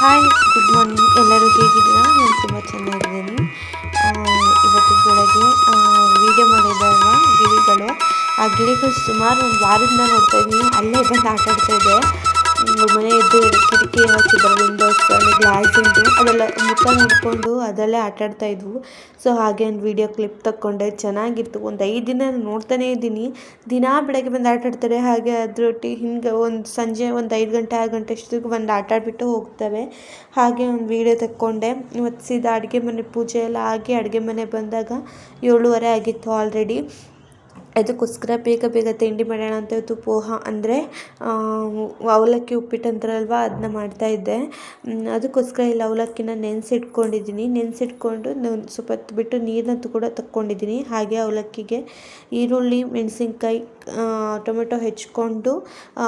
Hi good morning ಎಲ್ಲರೂ ಹೇಗಿದ್ದೀರಾ? ನಾನು ತುಂಬ ಚೆನ್ನಾಗಿದ್ದೀನಿ. ಇವತ್ತು ಬೆಳಗ್ಗೆ ವೀಡಿಯೋ ಮಾಡಿದ್ದಲ್ವ ಗಿಳಿಗಳು. ಆ ಗಿಳಿಗಳು ಸುಮಾರು ಒಂದು ವಾರದಿಂದ ನೋಡ್ತಾ ಇದ್ದೀನಿ. ಅಲ್ಲೇ ಬಂದು ಆಟ ಆಡ್ತಾ ಇದೆ. ಮನೆ ಎದ್ದು ಕಿಟಕಿ ಹಾಕಿದ್ದಾರೆ ವಿಂಡೋಸ್ ಗ್ಲಾಸ್ ಉಂಟು. ಅದೆಲ್ಲ ಮುಖ ನೋಡಿಕೊಂಡು ಅದರಲ್ಲೇ ಆಟ ಆಡ್ತಾ ಇದ್ವು. ಸೊ ಹಾಗೆ ಒಂದು ವೀಡಿಯೋ ಕ್ಲಿಪ್ ತಗೊಂಡೆ ಚೆನ್ನಾಗಿತ್ತು. ಒಂದು ಐದು ದಿನ ನೋಡ್ತಾನೇ ಇದ್ದೀನಿ. ದಿನಾ ಬೆಳಗ್ಗೆ ಬಂದು ಆಟ ಆಡ್ತಾರೆ. ಹಾಗೆ ಅದರೊಟ್ಟಿ ಹಿಂಗೆ ಒಂದು ಸಂಜೆ ಒಂದು ಐದು ಗಂಟೆ, ಆರು ಗಂಟೆ ಅಷ್ಟೊತ್ತಿಗೆ ಬಂದು ಆಟ ಆಡಿಬಿಟ್ಟು ಹೋಗ್ತವೆ. ಹಾಗೆ ಒಂದು ವೀಡಿಯೋ ತಕ್ಕೊಂಡೆ. ಮತ್ತು ಸೀದಾ ಅಡುಗೆ ಮನೆ ಪೂಜೆ ಎಲ್ಲ ಆಗಿ ಅಡುಗೆ ಮನೆ ಬಂದಾಗ ಏಳುವರೆ ಆಗಿತ್ತು ಆಲ್ರೆಡಿ ಅದಕ್ಕೋಸ್ಕರ ಬೇಗ ಬೇಗ ತಿಂಡಿ ಮಾಡೋಣ ಅಂತ ಇವತ್ತು ಪೋಹ ಅಂದರೆ ಅವಲಕ್ಕಿ ಉಪ್ಪಿಟ್ಟು ಅಂತಾರಲ್ವ ಅದನ್ನ ಮಾಡ್ತಾಯಿದ್ದೆ ಅದಕ್ಕೋಸ್ಕರ ಇಲ್ಲಿ ಅವಲಕ್ಕಿನ ನೆನೆಸಿಟ್ಕೊಂಡಿದ್ದೀನಿ. ನೆನೆಸಿಟ್ಕೊಂಡು ಸ್ವಲ್ಪ ಬಿಟ್ಟು ನೀರನ್ನ ಕೂಡ ತಕ್ಕೊಂಡಿದ್ದೀನಿ. ಹಾಗೆ ಅವಲಕ್ಕಿಗೆ ಈರುಳ್ಳಿ, ಮೆಣಸಿನ್ಕಾಯಿ ಟೊಮೆಟೊ ಹೆಚ್ಕೊಂಡು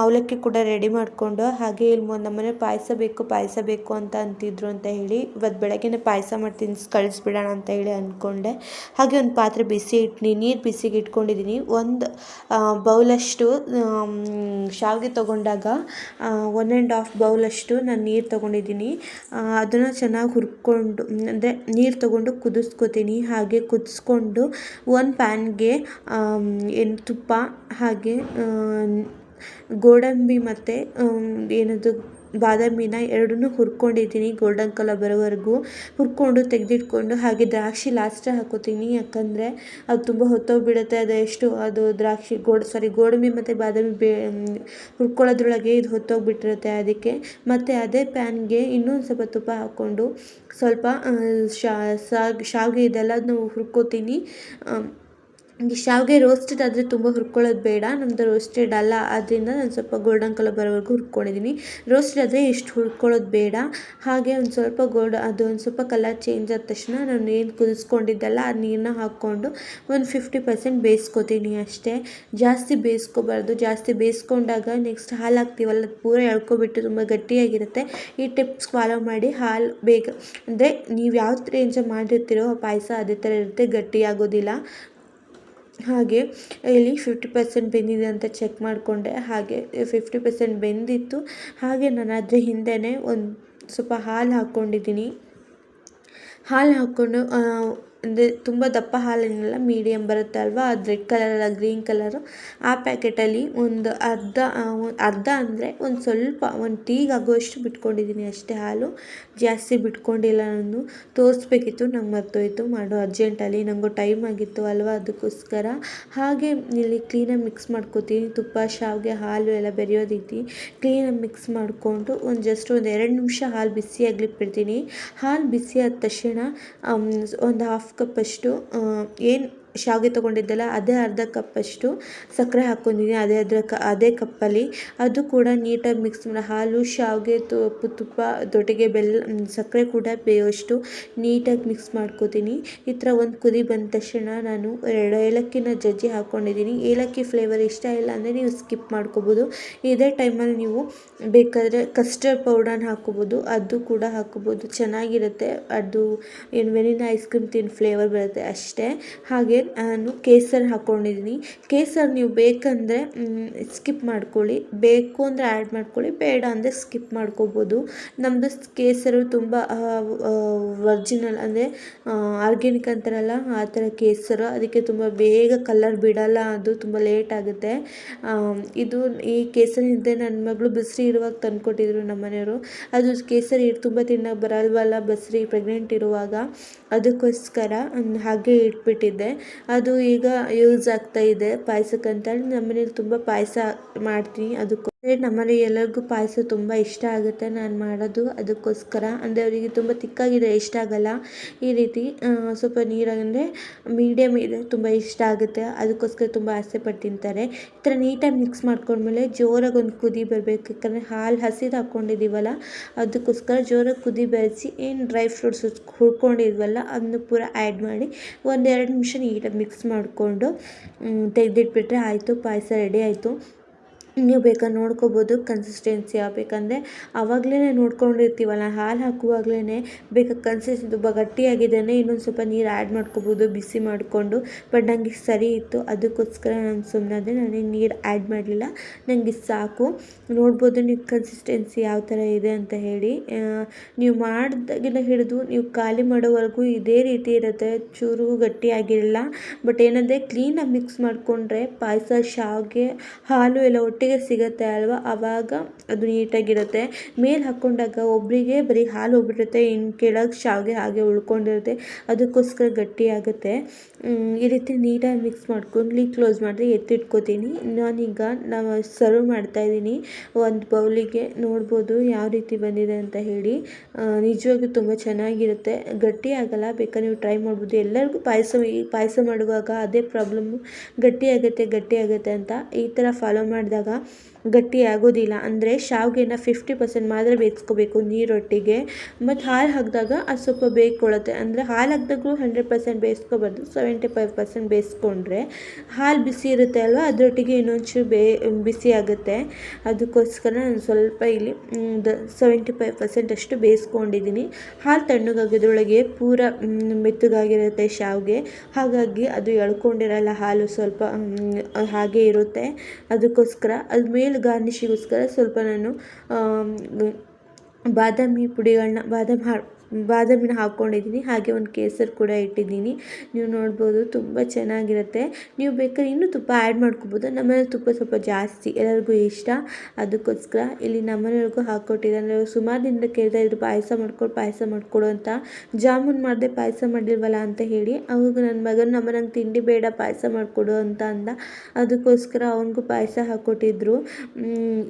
ಅವಲಕ್ಕಿ ಕೂಡ ರೆಡಿ ಮಾಡಿಕೊಂಡು, ಹಾಗೆ ಇಲ್ಲಿ ನಮ್ಮನೆ ಪಾಯಸ ಬೇಕು ಪಾಯಸ ಬೇಕು ಅಂತ ಅಂತಿದ್ರು ಅಂತ ಹೇಳಿ ಇವತ್ತು ಬೆಳಗ್ಗೆನೇ ಪಾಯಸ ಮಾಡಿ ಮಾಡ್ತೀನಿ ಕಳಿಸ್ಬಿಡೋಣ ಅಂತ ಹೇಳಿ ಅಂದ್ಕೊಂಡೆ. ಹಾಗೆ ಒಂದು ಪಾತ್ರೆ ಬಿಸಿ ಇಟ್ಟು ನೀರು ಬಿಸಿಗೆ ಇಟ್ಕೊಂಡಿದ್ದೀನಿ. ಒಂದು ಬೌಲಷ್ಟು ಶಾವಿಗೆ ತೊಗೊಂಡಾಗ ಒನ್ ಆ್ಯಂಡ್ ಹಾಫ್ ಬೌಲಷ್ಟು ನಾನು ನೀರು ತೊಗೊಂಡಿದ್ದೀನಿ. ಅದನ್ನು ಚೆನ್ನಾಗಿ ಹುರ್ಕೊಂಡು, ಅಂದರೆ ನೀರು ತೊಗೊಂಡು ಕುದಿಸ್ಕೊತೀನಿ. ಹಾಗೆ ಕುದಿಸ್ಕೊಂಡು ಒಂದು ಪ್ಯಾನ್ಗೆ ಏನು ತುಪ್ಪ, ಹಾಗೆ ಗೋಡಂಬಿ ಮತ್ತು ಏನದು ಬಾದಾಮಿನ ಎರಡನ್ನು ಹುರ್ಕೊಂಡಿದ್ದೀನಿ ಗೋಲ್ಡನ್ ಕಲರ್ ಬರೋವರೆಗೂ ಹುರ್ಕೊಂಡು ತೆಗೆದಿಟ್ಕೊಂಡು ಹಾಗೆ ದ್ರಾಕ್ಷಿ ಲಾಸ್ಟೇ ಹಾಕೋತೀನಿ. ಯಾಕಂದರೆ ಅದು ತುಂಬ ಹೊತ್ತೋಗ್ಬಿಡುತ್ತೆ, ಅದು ಎಷ್ಟು ಅದು ದ್ರಾಕ್ಷಿ ಗೋಡ್ ಸಾರಿ ಗೋಡಂಬಿ ಮತ್ತು ಬಾದಾಮಿ ಬೇ ಹುರ್ಕೊಳ್ಳೋದ್ರೊಳಗೆ ಇದು ಹೊತ್ತೋಗಿಬಿಟ್ಟಿರುತ್ತೆ ಅದಕ್ಕೆ. ಮತ್ತು ಅದೇ ಪ್ಯಾನ್ಗೆ ಇನ್ನೊಂದು ಸ್ವಲ್ಪ ತುಪ್ಪ ಹಾಕ್ಕೊಂಡು ಸ್ವಲ್ಪ ಶಾವಿಗೆ ಇದೆಲ್ಲದನ್ನೂ ಹುರ್ಕೋತೀನಿ. ಈ ಶಾವಿಗೆ ರೋಸ್ಟೆಡ್ ಆದರೆ ತುಂಬ ಹುರ್ಕೊಳ್ಳೋದು ಬೇಡ. ನಮ್ಮದು ರೋಸ್ಟೆಡ್ ಅಲ್ಲ ಅದರಿಂದ ನಾನು ಸ್ವಲ್ಪ ಗೋಲ್ಡನ್ ಕಲರ್ ಬರೋವರೆಗೂ ಹುರ್ಕೊಂಡಿದ್ದೀನಿ ರೋಸ್ಟೆಡ್ ಆದರೆ ಇಷ್ಟು ಹುರ್ಕೊಳ್ಳೋದು ಬೇಡ. ಹಾಗೆ ಒಂದು ಸ್ವಲ್ಪ ಗೋಲ್ಡ್ ಅದು ಒಂದು ಸ್ವಲ್ಪ ಕಲರ್ ಚೇಂಜ್ ಆದ ತಕ್ಷಣ ನಾನು ಏನು ಕುದಿಸ್ಕೊಂಡಿದ್ದಲ್ಲ ಆ ನೀರನ್ನ ಹಾಕ್ಕೊಂಡು ಒಂದು ಫಿಫ್ಟಿ ಪರ್ಸೆಂಟ್ ಬೇಯಿಸ್ಕೊತೀನಿ ಅಷ್ಟೇ. ಜಾಸ್ತಿ ಬೇಯಿಸ್ಕೋಬಾರ್ದು. ಜಾಸ್ತಿ ಬೇಯಿಸ್ಕೊಂಡಾಗ ನೆಕ್ಸ್ಟ್ ಹಾಲು ಹಾಕ್ತೀವಲ್ಲ, ಅದು ಪೂರ ಎಳ್ಕೊಬಿಟ್ಟು ತುಂಬ ಗಟ್ಟಿಯಾಗಿರುತ್ತೆ. ಈ ಟಿಪ್ಸ್ ಫಾಲೋ ಮಾಡಿ ಹಾಲು ಬೇಗ, ಅಂದರೆ ನೀವು ಯಾವ ರೇಂಜಲ್ಲಿ ಮಾಡಿರ್ತೀರೋ ಪಾಯಸ ಅದೇ ಥರ ಇರುತ್ತೆ, ಗಟ್ಟಿಯಾಗೋದಿಲ್ಲ. ಹಾಗೆ, ಇಲ್ಲಿ ಫಿಫ್ಟಿ ಪರ್ಸೆಂಟ್ ಬೆಂದಿದೆ ಅಂತ ಚೆಕ್ ಮಾಡಿಕೊಂಡೆ. ಹಾಗೆ ಫಿಫ್ಟಿ ಪರ್ಸೆಂಟ್ ಬೆಂದಿತ್ತು. ಹಾಗೆ ನಾನು ಅದ್ರ ಹಿಂದೆಯೇ ಒಂದು ಸ್ವಲ್ಪ ಹಾಲು ಹಾಕ್ಕೊಂಡಿದ್ದೀನಿ ಹಾಲು ಹಾಕ್ಕೊಂಡು ಅಂದರೆ ತುಂಬ ದಪ್ಪ ಹಾಲೇನಲ್ಲ ಮೀಡಿಯಮ್ ಬರುತ್ತೆ ಅಲ್ವಾ? ಅದು ರೆಡ್ ಕಲರಲ್ಲ ಗ್ರೀನ್ ಕಲರು ಆ ಪ್ಯಾಕೆಟಲ್ಲಿ ಒಂದು ಅರ್ಧ ಅರ್ಧ ಅಂದರೆ ಒಂದು ಸ್ವಲ್ಪ, ಒಂದು ಟೀಗೆ ಆಗುವಷ್ಟು ಬಿಟ್ಕೊಂಡಿದ್ದೀನಿ ಅಷ್ಟೇ ಹಾಲು. ಜಾಸ್ತಿ ಬಿಟ್ಕೊಂಡಿಲ್ಲ ನಾನು. ತೋರಿಸ್ಬೇಕಿತ್ತು, ನಂಗೆ ಮರ್ತೋಯ್ತು. ಮಾಡೋ ಅರ್ಜೆಂಟಲ್ಲಿ ನನಗೂ ಟೈಮ್ ಆಗಿತ್ತು ಅಲ್ವಾ ಅದಕ್ಕೋಸ್ಕರ. ಹಾಗೆ ಇಲ್ಲಿ ಕ್ಲೀನಾಗಿ ಮಿಕ್ಸ್ ಮಾಡ್ಕೋತೀನಿ. ತುಪ್ಪ, ಶಾವಿಗೆ, ಹಾಲು ಎಲ್ಲ ಬೆರೆಯೋದೈತಿ. ಕ್ಲೀನಾಗಿ ಮಿಕ್ಸ್ ಮಾಡಿಕೊಂಡು ಒಂದು ಜಸ್ಟ್ ಒಂದು ಎರಡು ನಿಮಿಷ ಹಾಲು ಬಿಸಿಯಾಗ್ಲಿಕ್ಕೆ ಬಿಡ್ತೀನಿ ಹಾಲು ಬಿಸಿ ಆದ ತಕ್ಷಣ ಒಂದು ಹಾಫ್ ಕಪ್ಪಷ್ಟು ಏನು ಶಾವಿಗೆ ತೊಗೊಂಡಿದ್ದೆಲ್ಲ, ಅದೇ ಅರ್ಧ ಕಪ್ಪಷ್ಟು ಸಕ್ಕರೆ ಹಾಕ್ಕೊಂಡಿದ್ದೀನಿ. ಅದೇ ಅದ್ರ ಕ, ಅದೇ ಕಪ್ಪಲ್ಲಿ. ಅದು ಕೂಡ ನೀಟಾಗಿ ಮಿಕ್ಸ್ ಮಾಡಿ, ಹಾಲು, ಶಾವಿಗೆ ತುಪ್ಪ ತುಪ್ಪ ಜೊತೆಗೆ ಬೆಲ್ಲ ಸಕ್ಕರೆ ಕೂಡ ಬೇಯೋಷ್ಟು ನೀಟಾಗಿ ಮಿಕ್ಸ್ ಮಾಡ್ಕೋತೀನಿ. ಈ ಥರ ಒಂದು ಕುದಿ ಬಂದ ತಕ್ಷಣ ನಾನು ಎರಡು ಏಲಕ್ಕಿನ ಜಜ್ಜಿ ಹಾಕ್ಕೊಂಡಿದ್ದೀನಿ. ಏಲಕ್ಕಿ ಫ್ಲೇವರ್ ಇಷ್ಟ ಇಲ್ಲ ಅಂದರೆ ನೀವು ಸ್ಕಿಪ್ ಮಾಡ್ಕೋಬೋದು. ಇದೇ ಟೈಮಲ್ಲಿ ನೀವು ಬೇಕಾದರೆ ಕಸ್ಟರ್ಡ್ ಪೌಡರ್ನ ಹಾಕ್ಕೋಬೋದು. ಅದು ಕೂಡ ಹಾಕ್ಕೋಬೋದು. ಚೆನ್ನಾಗಿರುತ್ತೆ. ಅದು, ಏನು ವೆನಿಲಾ ಐಸ್ ಕ್ರೀಮ್ ತಿನ್ ಫ್ಲೇವರ್ ಬರುತ್ತೆ ಅಷ್ಟೇ. ಹಾಗೆ ನಾನು ಕೇಸರಿ ಹಾಕ್ಕೊಂಡಿದ್ದೀನಿ ಕೇಸರಿ ನೀವು ಬೇಕಂದರೆ ಸ್ಕಿಪ್ ಮಾಡ್ಕೊಳ್ಳಿ. ಬೇಕು ಅಂದರೆ ಆ್ಯಡ್ ಮಾಡ್ಕೊಳ್ಳಿ, ಬೇಡ ಅಂದರೆ ಸ್ಕಿಪ್ ಮಾಡ್ಕೋಬೋದು. ನಮ್ಮದು ಕೇಸರು ತುಂಬ ಒರ್ಜಿನಲ್ ಅಂದರೆ ಆರ್ಗ್ಯಾನಿಕ್ ಅಂತಾರಲ್ಲ, ಆ ಥರ ಕೇಸರು. ಅದಕ್ಕೆ ತುಂಬ ಬೇಗ ಕಲರ್ ಬಿಡಲ್ಲ, ಅದು ತುಂಬ ಲೇಟ್ ಆಗುತ್ತೆ. ಇದು ಈ ಕೇಸರಿ ಹಿಂದೆ ನನ್ನ ಮಗಳು ಬಸ್ರಿ ಇರುವಾಗ ತಂದುಕೊಟ್ಟಿದ್ರು ನಮ್ಮ ಮನೆಯವರು. ಅದು ಕೇಸರಿ ತುಂಬ ತಿನ್ನೋಕೆ ಬರಲ್ವಲ್ಲ, ಬಸ್ರಿ ಪ್ರೆಗ್ನೆಂಟ್ ಇರುವಾಗ. ಅದಕ್ಕೋಸ್ಕರ ಹಾಗೆ ಇಟ್ಬಿಟ್ಟಿದ್ದೆ. ಅದು ಈಗ ಯೂಸ್ ಆಗ್ತಾ ಇದೆ. ಪಾಯಸಕ್ಕಂತೇಳಿ ನಮ್ಮ ಮನೇಲಿ ತುಂಬ ಪಾಯಸ ಮಾಡ್ತೀನಿ. ಅದಕ್ಕೂ ನಮ್ಮನೆ ಎಲ್ಲರಿಗೂ ಪಾಯಸ ತುಂಬ ಇಷ್ಟ ಆಗುತ್ತೆ ನಾನು ಮಾಡೋದು ಅದಕ್ಕೋಸ್ಕರ. ಅಂದರೆ ಅವರಿಗೆ ತುಂಬ ತಿಕ್ಕಾಗಿದೆ ಇಷ್ಟ ಆಗಲ್ಲ. ಈ ರೀತಿ ಸ್ವಲ್ಪ ನೀರಾಗಂದರೆ ಮೀಡಿಯಮ್ ಇದೆ, ತುಂಬ ಇಷ್ಟ ಆಗುತ್ತೆ. ಅದಕ್ಕೋಸ್ಕರ ತುಂಬ ಆಸೆಪಟ್ಟು ತಿಂತಾರೆ ಈ ಥರ ನೀಟಾಗಿ ಮಿಕ್ಸ್ ಮಾಡ್ಕೊಂಡ್ಮೇಲೆ ಜೋರಾಗಿ ಒಂದು ಕುದಿ ಬರಬೇಕು. ಯಾಕಂದರೆ ಹಾಲು ಹಸಿದು ಹಾಕ್ಕೊಂಡಿದ್ದೀವಲ್ಲ ಅದಕ್ಕೋಸ್ಕರ ಜೋರಾಗಿ ಕುದಿ ಬೆರೆಸಿ ಏನು ಡ್ರೈ ಫ್ರೂಟ್ಸ್ ಹುರ್ಕೊಂಡಿದ್ವಲ್ಲ, ಅದನ್ನು ಪೂರ ಆ್ಯಡ್ ಮಾಡಿ ಒಂದೆರಡು ನಿಮಿಷ ನೀಟಾಗಿ ಮಿಕ್ಸ್ ಮಾಡಿಕೊಂಡು ತೆಗೆದಿಟ್ಬಿಟ್ರೆ ಆಯಿತು, ಪಾಯಸ ರೆಡಿ ಆಯಿತು. ನೀವು ಬೇಕಾದ್ರೆ ನೋಡ್ಕೋಬೋದು ಕನ್ಸಿಸ್ಟೆನ್ಸಿ ಆಗಬೇಕಂದ್ರೆ ಆವಾಗಲೇ ನೋಡ್ಕೊಂಡಿರ್ತೀವಲ್ಲ, ಹಾಲು ಹಾಕುವಾಗಲೇ ಬೇಕಾ ಕನ್ಸಿಸ್ ತುಂಬ ಗಟ್ಟಿಯಾಗಿದ್ದೇನೆ ಇನ್ನೊಂದು ಸ್ವಲ್ಪ ನೀರು ಆ್ಯಡ್ ಮಾಡ್ಕೋಬೋದು, ಬಿಸಿ ಮಾಡಿಕೊಂಡು. ಬಟ್ ನನಗೆ ಸರಿ ಇತ್ತು, ಅದಕ್ಕೋಸ್ಕರ ನಾನು ಸುಮ್ಮನಾದೆ ನನಗೆ ನೀರು ಆ್ಯಡ್ ಮಾಡಲಿಲ್ಲ. ನನಗೆ ಸಾಕು. ನೋಡ್ಬೋದು ನೀವು ಕನ್ಸಿಸ್ಟೆನ್ಸಿ ಯಾವ ಥರ ಇದೆ ಅಂತ ಹೇಳಿ. ನೀವು ಮಾಡಿದಾಗಿಂದ ಹಿಡಿದು ನೀವು ಖಾಲಿ ಮಾಡೋವರೆಗೂ ಇದೇ ರೀತಿ ಇರುತ್ತೆ. ಚೂರು ಗಟ್ಟಿಯಾಗಿರಲ್ಲ. ಬಟ್ ಏನಂದರೆ ಕ್ಲೀನಾಗಿ ಮಿಕ್ಸ್ ಮಾಡಿಕೊಂಡ್ರೆ ಪಾಯಸ, ಶಾವಿಗೆ, ಹಾಲು ಎಲ್ಲ ಒಟ್ಟಿಗೆ ಸಿಗುತ್ತೆ ಅಲ್ವಾ? ಆವಾಗ ಅದು ನೀಟಾಗಿರುತ್ತೆ. ಮೇಲೆ ಹಾಕ್ಕೊಂಡಾಗ ಒಬ್ಬರಿಗೆ ಬರೀ ಹಾಲು ಹೋಗ್ಬಿಟ್ಟಿರುತ್ತೆ ಇನ್ನು ಕೆಳಗೆ ಶಾವಿಗೆ ಹಾಗೆ ಉಳ್ಕೊಂಡಿರುತ್ತೆ. ಅದಕ್ಕೋಸ್ಕರ ಗಟ್ಟಿಯಾಗುತ್ತೆ. ಈ ರೀತಿ ನೀಟಾಗಿ ಮಿಕ್ಸ್ ಮಾಡ್ಕೊಂಡು ಕ್ಲೋಸ್ ಮಾಡಿ ಎತ್ತಿಟ್ಕೋತೀನಿ. ನಾನೀಗ ನಾವು ಸರ್ವ್ ಮಾಡ್ತಾಯಿದ್ದೀನಿ ಒಂದು ಬೌಲಿಗೆ ನೋಡ್ಬೋದು ಯಾವ ರೀತಿ ಬಂದಿದೆ ಅಂತ ಹೇಳಿ. ನಿಜವಾಗ್ಲೂ ತುಂಬ ಚೆನ್ನಾಗಿರುತ್ತೆ. ಗಟ್ಟಿ ಆಗಲ್ಲ, ಬೇಕಾದ್ರೆ ನೀವು ಟ್ರೈ ಮಾಡ್ಬೋದು. ಎಲ್ಲರಿಗೂ ಪಾಯಸ ಪಾಯಸ ಮಾಡುವಾಗ ಅದೇ ಪ್ರಾಬ್ಲಮ್ಮು ಗಟ್ಟಿ ಆಗುತ್ತೆ ಗಟ್ಟಿ ಆಗುತ್ತೆ ಅಂತ ಈ ಥರ ಫಾಲೋ ಮಾಡಿದಾಗ ಗಟ್ಟಿ ಆಗೋದಿಲ್ಲ. ಅಂದರೆ ಶಾವಿಗೆನ ಫಿಫ್ಟಿ ಪರ್ಸೆಂಟ್ ಮಾತ್ರ ಬೇಯಿಸ್ಕೋಬೇಕು ನೀರೊಟ್ಟಿಗೆ. ಮತ್ತು ಹಾಲು ಹಾಕಿದಾಗ ಅದು ಸ್ವಲ್ಪ ಬೇಯ್ಕೊಳ್ಳುತ್ತೆ ಅಂದರೆ ಹಾಲು ಹಾಕಿದಾಗೂ ಹಂಡ್ರೆಡ್ ಪರ್ಸೆಂಟ್ ಬೇಯಿಸ್ಕೋಬಾರ್ದು. ಸೆವೆಂಟಿ ಫೈವ್ ಪರ್ಸೆಂಟ್ ಬೇಯಿಸ್ಕೊಂಡ್ರೆ ಹಾಲು ಬಿಸಿ ಇರುತ್ತೆ ಅಲ್ವಾ? ಅದರೊಟ್ಟಿಗೆ ಇನ್ನೊಂಚೂರು ಬೇ, ಬಿಸಿ ಆಗುತ್ತೆ. ಅದಕ್ಕೋಸ್ಕರ ನಾನು ಸ್ವಲ್ಪ ಇಲ್ಲಿ ದ ಸೆವೆಂಟಿ ಫೈವ್ ಪರ್ಸೆಂಟ್ ಅಷ್ಟು ಬೇಯಿಸ್ಕೊಂಡಿದ್ದೀನಿ ಹಾಲು ತಣ್ಣಗಾಗೋದ್ರೊಳಗೆ ಪೂರ ಮೆತ್ತಗಾಗಿರುತ್ತೆ ಶಾವಿಗೆ. ಹಾಗಾಗಿ ಅದು ಎಳ್ಕೊಂಡಿರಲ್ಲ ಹಾಲು ಸ್ವಲ್ಪ ಹಾಗೆ ಇರುತ್ತೆ. ಅದಕ್ಕೋಸ್ಕರ ಅದು ಮೇಲೆ ಗಾರ್ನಿಷಿಗೋಸ್ಕರ ಸ್ವಲ್ಪ ನಾನು ಬಾದಾಮಿ ಪುಡಿಗಳನ್ನ ಬಾದಾಮಿ ಬಾದಾಮಿನ ಹಾಕ್ಕೊಂಡಿದ್ದೀನಿ, ಹಾಗೆ ಒಂದು ಕೇಸರಿ ಕೂಡ ಇಟ್ಟಿದ್ದೀನಿ. ನೀವು ನೋಡ್ಬೋದು ತುಂಬ ಚೆನ್ನಾಗಿರುತ್ತೆ. ನೀವು ಬೇಕಾದ್ರೆ ಇನ್ನೂ ತುಪ್ಪ ಆ್ಯಡ್ ಮಾಡ್ಕೊಬೋದು. ನಮ್ಮನೇಲಿ ತುಪ್ಪ ಸ್ವಲ್ಪ ಜಾಸ್ತಿ, ಎಲ್ಲರಿಗೂ ಇಷ್ಟ. ಅದಕ್ಕೋಸ್ಕರ ಇಲ್ಲಿ ನಮ್ಮನೆಯವ್ರಿಗೂ ಹಾಕ್ಕೊಟ್ಟಿದ್ದಾರೆ ಸುಮಾರು ದಿನದ ಕೇಳ್ತಾ ಇದ್ರು, ಪಾಯಸ ಮಾಡ್ಕೊಡು, ಪಾಯಸ ಮಾಡಿಕೊಡು ಅಂತ. ಜಾಮೂನ್ ಮಾಡಿದೆ ಪಾಯಸ ಮಾಡಿಲ್ವಲ್ಲ ಅಂತ ಹೇಳಿ ಅವಾಗ ನನ್ನ ಮಗನ ನಮ್ಮನಂಗೆ ತಿಂಡಿ ಬೇಡ, ಪಾಯಸ ಮಾಡಿಕೊಡು ಅಂತ ಅಂದ. ಅದಕ್ಕೋಸ್ಕರ ಅವನಿಗೂ ಪಾಯಸ ಹಾಕ್ಕೊಟ್ಟಿದ್ರು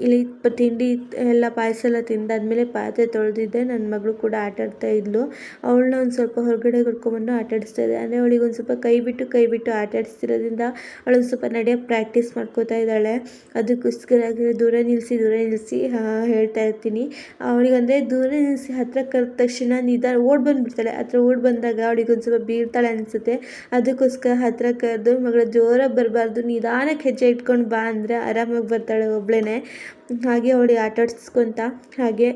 ಇಲ್ಲಿ ತಿಂಡಿ ಎಲ್ಲ ಪಾಯಸ ಎಲ್ಲ ತಿಂದಾದ್ಮೇಲೆ ಪಾತ್ರೆ ತೊಳೆದಿದ್ದೆ. ನನ್ನ ಮಗಳು ಕೂಡ ಆಟ ಆಡ್ತಾ ಇದ್ಲು. ಅವಳನ್ನ ಒಂದು ಸ್ವಲ್ಪ ಹೊರಗಡೆ ಕರ್ಕೊಂಬಂದು ಆಟ ಆಡಿಸ್ತಾ ಇದ್ದೆ. ಅಂದರೆ ಅವಳಿಗೆ ಒಂದು ಸ್ವಲ್ಪ ಕೈ ಬಿಟ್ಟು ಕೈ ಬಿಟ್ಟು ಆಟ ಆಡಿಸ್ತಿರೋದ್ರಿಂದ ಅವಳು ಸ್ವಲ್ಪ ನಡೆಯೋಕ್ಕೆ ಪ್ರಾಕ್ಟೀಸ್ ಮಾಡ್ಕೋತಾ ಇದ್ದಾಳೆ. ಅದಕ್ಕೋಸ್ಕರ ದೂರ ನಿಲ್ಲಿಸಿ ದೂರ ನಿಲ್ಲಿಸಿ ಹೇಳ್ತಾ ಇರ್ತೀನಿ. ಅವಳಿಗಂದರೆ ದೂರ ನಿಲ್ಲಿಸಿ ಹತ್ತಿರ ಕರೆದ ತಕ್ಷಣ ನಿಧಾನ ಓಡಿ ಬಂದುಬಿಡ್ತಾಳೆ. ಹತ್ರ ಓಡಿ ಬಂದಾಗ ಅವಳಿಗೆ ಒಂದು ಸ್ವಲ್ಪ ಬೀಳ್ತಾಳೆ ಅನಿಸುತ್ತೆ. ಅದಕ್ಕೋಸ್ಕರ ಹತ್ತಿರ ಕರೆದು ಮಗಳ ಜೋರಾಗಿ ಬರಬಾರ್ದು. ನಿಧಾನಕ್ಕೆ ಹೆಜ್ಜೆ ಇಟ್ಕೊಂಡು ಬಾ ಅಂದರೆ ಆರಾಮಾಗಿ ಬರ್ತಾಳೆ ಒಬ್ಬಳೇ ಹಾಗೆ ಅವಳಿಗೆ ಆಟ ಆಡಿಸ್ಕೊತ ಹಾಗೆ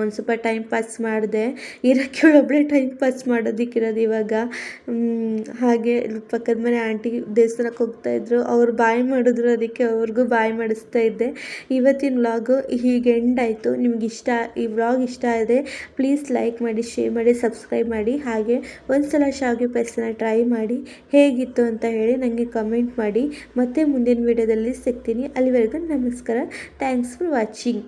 ಒಂದು ಸ್ವಲ್ಪ ಟೈಮ್ ಪಾಸ್ ಮಾಡಿದೆ. ಇರೋಕ್ಕೆ ಒಬ್ಬಳೇ ಟೈಮ್ ಪಾಸ್ ಮಾಡೋದಕ್ಕಿರೋದು ಇವಾಗ. ಹಾಗೆ ಪಕ್ಕದ ಮನೆ ಆಂಟಿ ದೇವಸ್ಥಾನಕ್ಕೆ ಹೋಗ್ತಾಯಿದ್ರು ಅವ್ರು ಬಾಯಿ ಮಾಡಿದ್ರು, ಅದಕ್ಕೆ ಅವ್ರಿಗೂ ಬಾಯ್ ಮಾಡಿಸ್ತಾ ಇದ್ದೆ. ಇವತ್ತಿನ ವ್ಲಾಗು ಹೀಗೆ ಎಂಡ್ ಆಯಿತು. ನಿಮ್ಗೆ ಇಷ್ಟ, ಈ ವ್ಲಾಗ್ ಇಷ್ಟ ಆದರೆ ಪ್ಲೀಸ್ ಲೈಕ್ ಮಾಡಿ ಶೇರ್ ಮಾಡಿ ಸಬ್ಸ್ಕ್ರೈಬ್ ಮಾಡಿ. ಹಾಗೆ ಒಂದು ಸಲ ಶಾವಿಗೆ ಪಾಯಸನ ಟ್ರೈ ಮಾಡಿ. ಹೇಗಿತ್ತು ಅಂತ ಹೇಳಿ ನನಗೆ ಕಮೆಂಟ್ ಮಾಡಿ. ಮತ್ತೆ ಮುಂದಿನ ವೀಡಿಯೋದಲ್ಲಿ ಸಿಗ್ತೀನಿ. ಅಲ್ಲಿವರೆಗೂ ನಮಸ್ಕಾರ. Thanks for watching